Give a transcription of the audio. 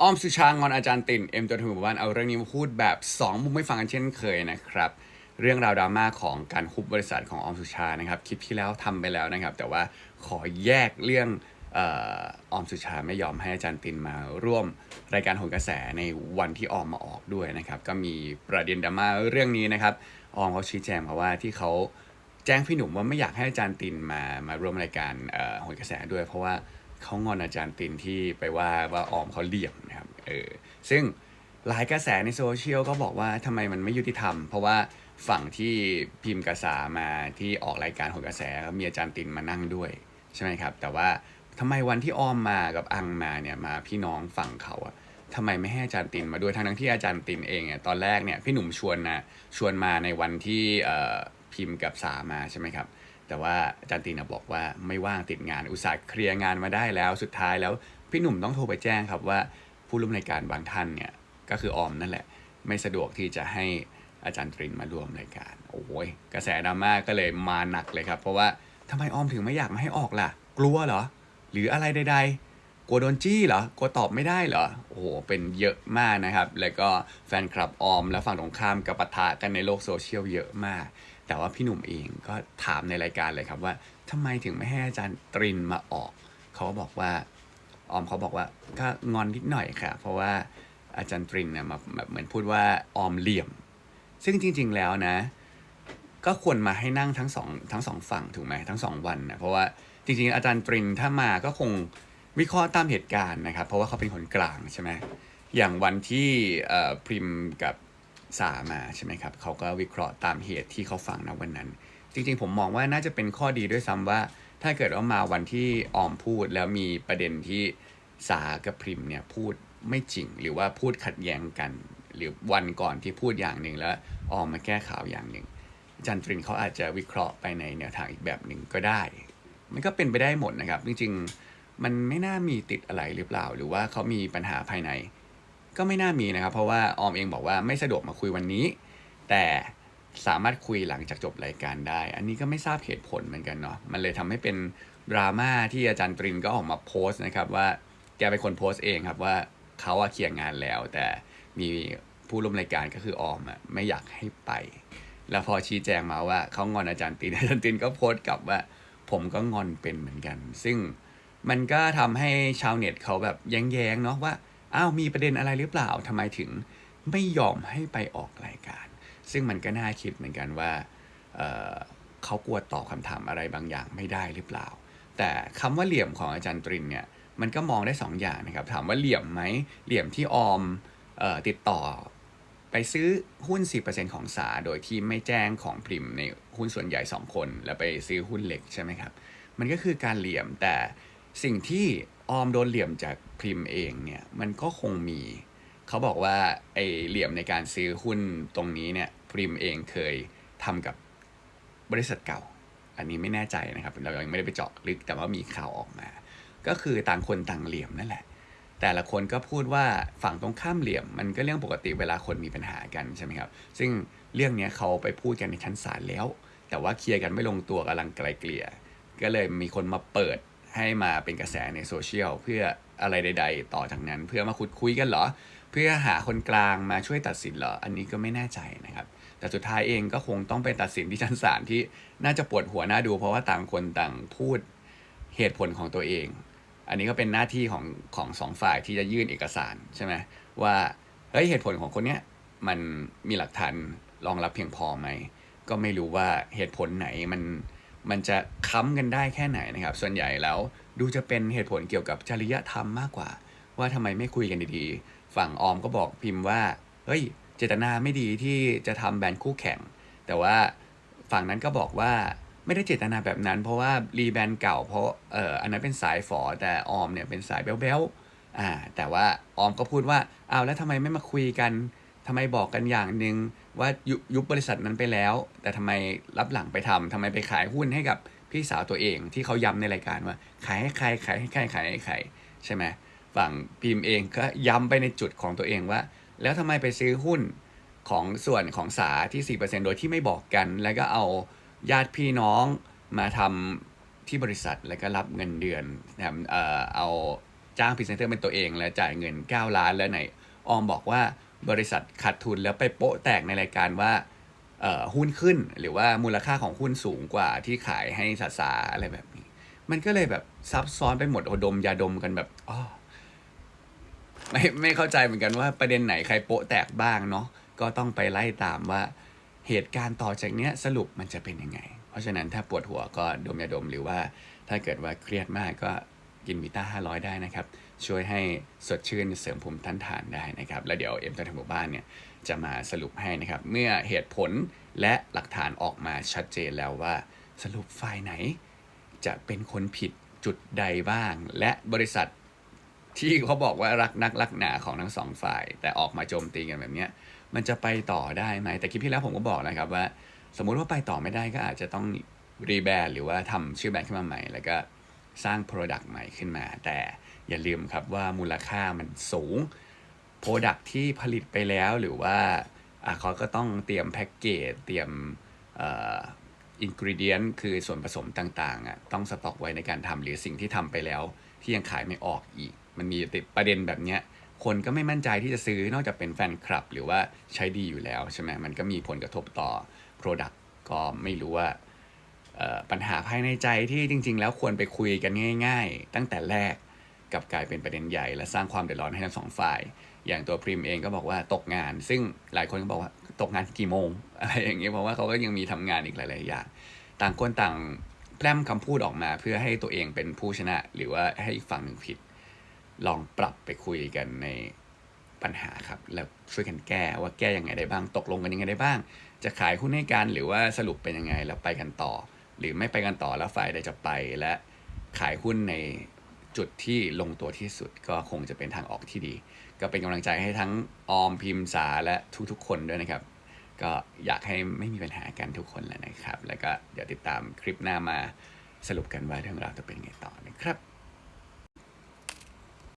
อ้อมสุชางอนอาจารย์ตินเอ็มตัวถึงหมู่บ้านเอาเรื่องนี้มาพูดแบบ 2 มุมไม่ฟังกันเช่นเคยนะครับ เรื่องราวดราม่าของการคุบบริษัทของออมสุชานะครับคลิปที่แล้วทำไปแล้วนะครับ แต่ว่าขอแยกเรื่องออมสุชาไม่ยอมให้อาจารย์ตินมาร่วมรายการโหนกระแสในวันที่ออมมาออกด้วยนะครับ ก็มีประเด็นดราม่าเรื่องนี้นะครับออมเขาชี้แจงมาว่าที่เขาแจ้งพี่หนุ่มว่าไม่อยากให้อาจารย์ตินมามาร่วมรายการเอ่อโหนกระแสด้วย เพราะว่า เขางอนอาจารย์ตินที่ไปว่าว่าออมเขาเหลี่ยมนะครับเออซึ่งหลายกระแสในโซเชียลก็บอกว่าทำไมมันไม่ยุติธรรม เพราะว่าฝั่งที่พิมพ์กระสามาที่ออกรายการหนกระแสมีอาจารย์ตินมานั่งด้วยใช่ไหมครับ แต่ว่าทำไมวันที่อ้อมมากับอังมาเนี่ยมาพี่น้องฝั่งเขาอะทำไมไม่ให้อาจารย์ตินมาด้วยทั้งที่อาจารย์ตินเองเนี่ยตอนแรกเนี่ยพี่หนุ่มชวนนะชวนมาในวันที่พิมพ์กับสามาใช่ไหมครับ แต่ว่าอาจารย์ตินบอกว่าไม่ว่างติดงานอุตส่าห์เคลียร์งานมาได้แล้วสุดท้ายแล้วพี่หนุ่มต้องโทรไปแจ้งครับว่าผู้ร่วมรายการบางท่านเนี่ยก็คือออมนั่นแหละ ไม่สะดวกที่จะให้อาจารย์ตรินมาร่วมรายการ โอ้ยกระแสดราม่าก็เลยมาหนักเลยครับ เพราะว่าทำไมออมถึงไม่อยากมาให้ออกล่ะ กลัวเหรอ หรืออะไรใดๆ กลัวโดนจี้เหรอกลัวตอบไม่ได้เหรอโอ้โหเป็นเยอะมากนะครับ แล้วก็แฟนคลับออม และฝั่งตรงข้ามกับปะทะกันในโลกโซเชียลเยอะมาก แต่ว่าพี่หนุ่มเองก็ถามในรายการเลยครับว่าทำไมถึงไม่ให้อาจารย์ตรินมาออก เขาก็บอกว่าออมเขาบอกว่าก็งอนนิดหน่อยค่ะ เพราะว่าอาจารย์ตรินเนี่ยมาแบบเหมือนพูดว่าออมเหลี่ยม ซึ่งจริง ๆแล้วนะ ก็ควรมาให้นั่งทั้งสองทั้งสองฝั่งถูกไหมทั้งสองวันนะเพราะว่าจริงๆ อาจารย์ตรินถ้ามาก็คง วิเคราะห์ตามเหตุการณ์นะครับ เพราะว่าเขาเป็นคนกลางใช่ไหมอย่างวันที่พริมกับสามาใช่ไหมครับเขาก็วิเคราะห์ตามเหตุที่เขาฟังนะวันนั้น จริงๆ ผมมองว่าน่าจะเป็นข้อดีด้วยซ้ำว่า ถ้าเกิดว่ามาวันที่ออมพูดแล้วมีประเด็นที่สากับพริมเนี่ยพูดไม่จริง หรือว่าพูดขัดแย้งกัน หรือวันก่อนที่พูดอย่างหนึ่งแล้วออมมาแก้ข่าวอย่างหนึ่งจารย์ตรินเขาอาจจะวิเคราะห์ไปในแนวทางอีกแบบหนึ่งก็ได้ มันก็เป็นไปได้หมดนะครับ จริงๆ มันไม่น่ามีติดอะไรหรือเปล่า หรือว่าเขามีปัญหาภายใน ก็ไม่น่ามีนะครับ เพราะว่าออมเองบอกว่าไม่สะดวกมาคุยวันนี้ แต่สามารถคุยหลังจากจบรายการได้ อันนี้ก็ไม่ทราบเหตุผลเหมือนกันเนาะ มันเลยทำให้เป็นดราม่าที่อาจารย์ตรินก็ออกมาโพสต์นะครับว่าแกเป็นคนโพสต์เองครับว่าเขาอะเคลียร์งานแล้ว แต่มีผู้ร่วมรายการก็คือออมอะไม่อยากให้ไป แล้วพอชี้แจงมาว่าเขางอนอาจารย์ตินอาจารย์ตินก็โพสต์กลับว่า ผมก็งอนเป็นเหมือนกัน ซึ่ง มันก็ทำให้ชาวเน็ตเขาแบบแย้งๆเนาะว่าอ้าวมีประเด็นอะไรหรือเปล่าทำไมถึงไม่ยอมให้ไปออกรายการ ซึ่งมันก็น่าคิดเหมือนกันว่าเเขากลัวตอบคำถามอะไรบางอย่างไม่ได้หรือเปล่า แต่คำว่าเหลี่ยมของอาจารย์ตรินเนี่ยมันก็มองได้สองอย่างนะครับถามว่าเหลี่ยมไหมเหลี่ยมที่ออมออติดต่อไปซื้อหุ้น 10%ของสา โดยที่ไม่แจ้งของพริมในหุ้นส่วนใหญ่ 2 คน แล้วไปซื้อหุ้นเล็กใช่ไหมครับ มันก็คือการเหลี่ยมแต่ สิ่งที่ออมโดนเหลี่ยมจากพริมเองเนี่ยมันก็คงมีเขาบอกว่าไอเหลี่ยมในการซื้อหุ้นตรงนี้เนี่ยพริมเองเคยทำกับบริษัทเก่า อันนี้ไม่แน่ใจนะครับเรายังไม่ได้ไปเจาะลึกแต่ว่ามีข่าวออกมา ก็คือต่างคนต่างเหลี่ยมนั่นแหละ แต่ละคนก็พูดว่าฝั่งตรงข้ามเหลี่ยม มันก็เรื่องปกติเวลาคนมีปัญหากันใช่ไหมครับ ซึ่งเรื่องนี้เขาไปพูดกันในชั้นศาลแล้ว แต่ว่าเคลียร์กันไม่ลงตัวกำลังไกลเกลี่ยก็เลยมีคนมาเปิด ให้มาเป็นกระแสในโซเชียลเพื่ออะไรใด ๆ ต่อจากนั้น เพื่อมาขุดคุยกันเหรอ เพื่อหาคนกลางมาช่วยตัดสินเหรอ อันนี้ก็ไม่แน่ใจนะครับ แต่สุดท้ายเองก็คงต้องไปตัดสินที่ชั้นศาลที่น่าจะปวดหัวหน้าดู เพราะว่าต่างคนต่างพูดเหตุผลของตัวเอง อันนี้ก็เป็นหน้าที่ของของสองฝ่ายที่จะยื่นเอกสารใช่ไหมว่าเฮ้ยเหตุผลของคนเนี้ยมันมีหลักฐานรองรับเพียงพอไหมก็ไม่รู้ว่าเหตุผลไหนมัน มันจะค้ำกันได้แค่ไหนนะครับ ส่วนใหญ่แล้วดูจะเป็นเหตุผลเกี่ยวกับจริยธรรมมากกว่า ว่าทำไมไม่คุยกันดีๆ ฝั่งออมก็บอกพิมพ์ว่า เฮ้ย เจตนาไม่ดีที่จะทำแบรนด์คู่แข่ง แต่ว่าฝั่งนั้นก็บอกว่าไม่ได้เจตนาแบบนั้น เพราะว่ารีแบรนด์เก่าเพราะเอ่ออันนั้นเป็นสายฝอแต่ออมเนี่ยเป็นสายแบ๊วๆอ่าแต่ว่าออมก็พูดว่าเอาแล้วทำไมไม่มาคุยกัน ทำไมบอกกันอย่างหนึ่งว่ายุบบริษัทนั้นไปแล้ว แต่ทำไมรับหลังไปทำทำไมไปขายหุ้นให้กับพี่สาวตัวเองที่เขาย้ำในรายการว่า ขายให้ใครขายให้ใครขายให้ใครใช่ไหมฝั่งพิมพ์เองก็ย้ำไปในจุดของตัวเองว่า แล้วทำไมไปซื้อหุ้นของส่วนของสาที่ 4%โดยที่ไม่บอกกัน แล้วก็เอาญาติพี่น้องมาทำที่บริษัทแล้วก็รับเงินเดือนนะครับเอ่อเอาจ้างพรีเซนเตอร์เป็นตัวเอง และจ่ายเงิน 9 ล้านแล้วไหนออมบอกว่า บริษัทขาดทุนแล้วไปโป๊ะแตกในรายการว่าหุ้นขึ้นหรือว่ามูลค่าของหุ้นสูงกว่าที่ขายให้สาสาอะไรแบบนี้ มันก็เลยแบบซับซ้อนไปหมดโอดมยาดมกันแบบอ๋อไม่ไม่เข้าใจเหมือนกันว่าประเด็นไหนใครโป๊ะแตกบ้างเนาะก็ต้องไปไล่ตามว่าเหตุการณ์ต่อจากเนี้ยสรุปมันจะเป็นยังไง เพราะฉะนั้นถ้าปวดหัวก็ดมยาดมหรือว่าถ้าเกิดว่าเครียดมากก็กินวิต้า500 ได้นะครับ ช่วยให้สดชื่นเสริมภูมิต้านทานได้นะครับ แล้วเดี๋ยวเอ็มตัวทางหมู่บ้านเนี่ยจะมาสรุปให้นะครับ เมื่อเหตุผลและหลักฐานออกมาชัดเจนแล้วว่า สรุปฝ่ายไหน จะเป็นคนผิดจุดใดบ้าง และบริษัทที่เขาบอกว่ารักนักรักหนาของทั้งสองฝ่าย แต่ออกมาโจมตีกันแบบนี้มันจะไปต่อได้ไหมแต่คลิปที่แล้วผมก็บอกนะครับว่า สมมุติว่าไปต่อไม่ได้ก็อาจจะต้องรีแบรนด์หรือว่าทำชื่อแบรนด์ขึ้นมาใหม่ แล้วก็สร้าง Product ใหม่ขึ้นมา แต่ อย่าลืมครับว่ามูลค่ามันสูง Product ที่ผลิตไปแล้วหรือว่าเขาก็ต้องเตรียมแพ็กเกจเตรียมอินกริเดียนคือส่วนผสมต่างๆอะต้องสต็อกไว้ในการทำหรือสิ่งที่ทำไปแล้ว ที่ยังขายไม่ออกอีก มันมีติดประเด็นแบบเนี้ยคนก็ไม่มั่นใจที่จะซื้อนอกจากเป็นแฟนคลับ หรือว่าใช้ดีอยู่แล้วใช่ไหมมันก็มีผลกระทบต่อ Product ก็ไม่รู้ว่าปัญหาภายในใจที่จริง ๆ แล้วควรไปคุยกันง่าย ๆ ตั้งแต่แรก กลับกลายเป็นประเด็นใหญ่ และสร้างความเดือดร้อนให้ทั้งสองฝ่าย อย่างตัวพริมเองก็บอกว่าตกงาน ซึ่งหลายคนก็บอกว่าตกงานกี่โมงอะไรอย่างเงี้ยเพราะว่าเขาก็ยังมีทำงานอีกหลายๆอย่างต่างคนต่างแพร่มคำพูดออกมาเพื่อให้ตัวเองเป็นผู้ชนะ หรือว่าให้อีกฝั่งหนึ่งผิด ลองปรับไปคุยกันในปัญหาครับ แล้วช่วยกันแก้ว่าแก้ยังไงได้บ้าง ตกลงกันยังไงได้บ้าง จะขายหุ้นให้กันหรือว่าสรุปเป็นยังไงแล้วไปกันต่อ หรือไม่ไปกันต่อแล้วฝ่ายใดจะไปและขายหุ้นใน จุดที่ลงตัวที่สุดก็คงจะเป็นทางออกที่ดี ก็เป็นกำลังใจให้ทั้งออมพิมพ์สาและทุกๆ คนด้วยนะครับ ก็อยากให้ไม่มีปัญหากันทุกคนแหลยนะครับ แล้วก็เดี๋ยวติดตามคลิปหน้ามาสรุปกันว่าเรื่องราวจะเป็นยังไงต่อนะครับ